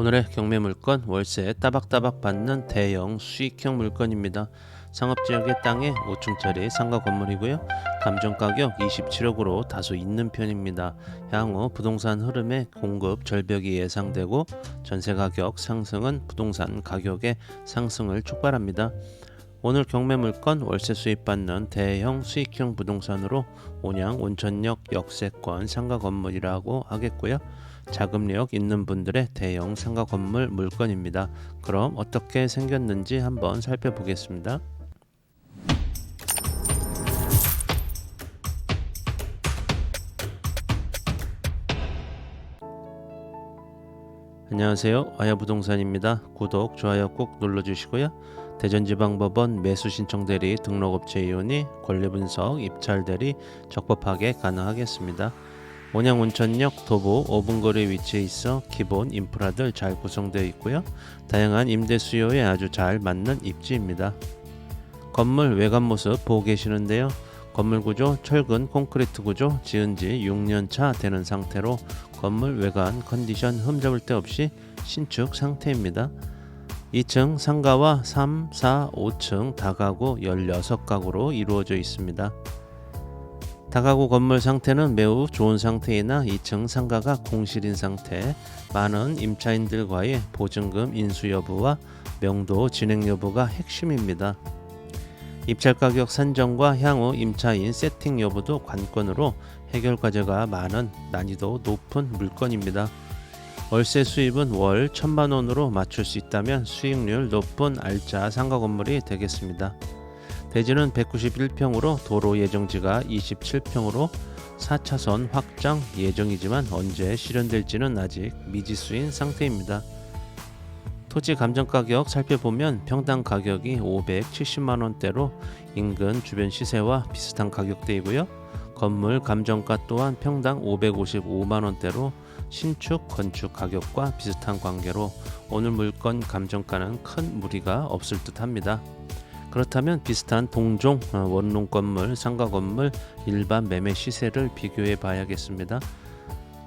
오늘의 경매 물건 월세 따박따박 받는 대형 수익형 물건입니다. 상업지역의 땅에 5층짜리 상가 건물이고요. 감정 가격 27억으로 다소 있는 편입니다. 향후 부동산 흐름에 공급 절벽이 예상되고 전세 가격 상승은 부동산 가격의 상승을 촉발합니다. 오늘 경매 물건 월세 수입 받는 대형 수익형 부동산으로 온양 온천역 역세권 상가 건물이라고 하겠고요. 자금력 있는 분들의 대형 상가 건물 물건입니다. 그럼 어떻게 생겼는지 한번 살펴보겠습니다. 안녕하세요. 아야부동산입니다. 구독, 좋아요 꼭 눌러주시고요. 대전지방법원 매수신청대리 등록업체 이용이 권리분석, 입찰대리 적법하게 가능하겠습니다. 온양 온천역 도보 5분 거리 위치해 있어 기본 인프라들 잘 구성되어 있고요. 다양한 임대 수요에 아주 잘 맞는 입지입니다. 건물 외관 모습 보고 계시는데요. 건물 구조 철근 콘크리트 구조 지은 지 6년 차 되는 상태로 건물 외관 컨디션 흠잡을 데 없이 신축 상태입니다. 2층 상가와 3, 4, 5층 다가구 16가구로 이루어져 있습니다. 다가구 건물 상태는 매우 좋은 상태이나 2층 상가가 공실인 상태, 많은 임차인들과의 보증금 인수 여부와 명도 진행 여부가 핵심입니다. 입찰 가격 산정과 향후 임차인 세팅 여부도 관건으로 해결 과제가 많은 난이도 높은 물건입니다. 월세 수입은 월 천만 원으로 맞출 수 있다면 수익률 높은 알짜 상가 건물이 되겠습니다. 대지는 191평으로 도로 예정지가 27평으로 4차선 확장 예정이지만 언제 실현될지는 아직 미지수인 상태입니다. 토지 감정 가격 살펴보면 평당 가격이 570만 원대로 인근 주변 시세와 비슷한 가격대이고요. 건물 감정가 또한 평당 555만 원대로 신축 건축 가격과 비슷한 관계로 오늘 물건 감정가는 큰 무리가 없을 듯합니다. 그렇다면 비슷한 동종 어, 원룸 건물, 상가 건물 일반 매매 시세를 비교해 봐야겠습니다.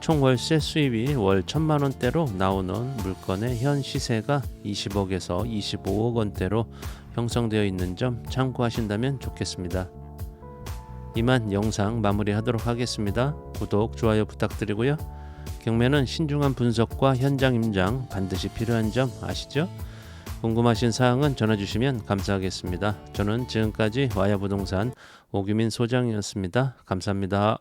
총 월세 수입이 월 천만 원대로 나오는 물건의 현 시세가 20억에서 25억 원대로 형성되어 있는 점 참고하신다면 좋겠습니다. 이만 영상 마무리하도록 하겠습니다. 구독, 좋아요 부탁드리고요. 경매는 신중한 분석과 현장 임장 반드시 필요한 점 아시죠? 궁금하신 사항은 전화 주시면 감사하겠습니다. 저는 지금까지 와야부동산 오규민 소장이었습니다. 감사합니다.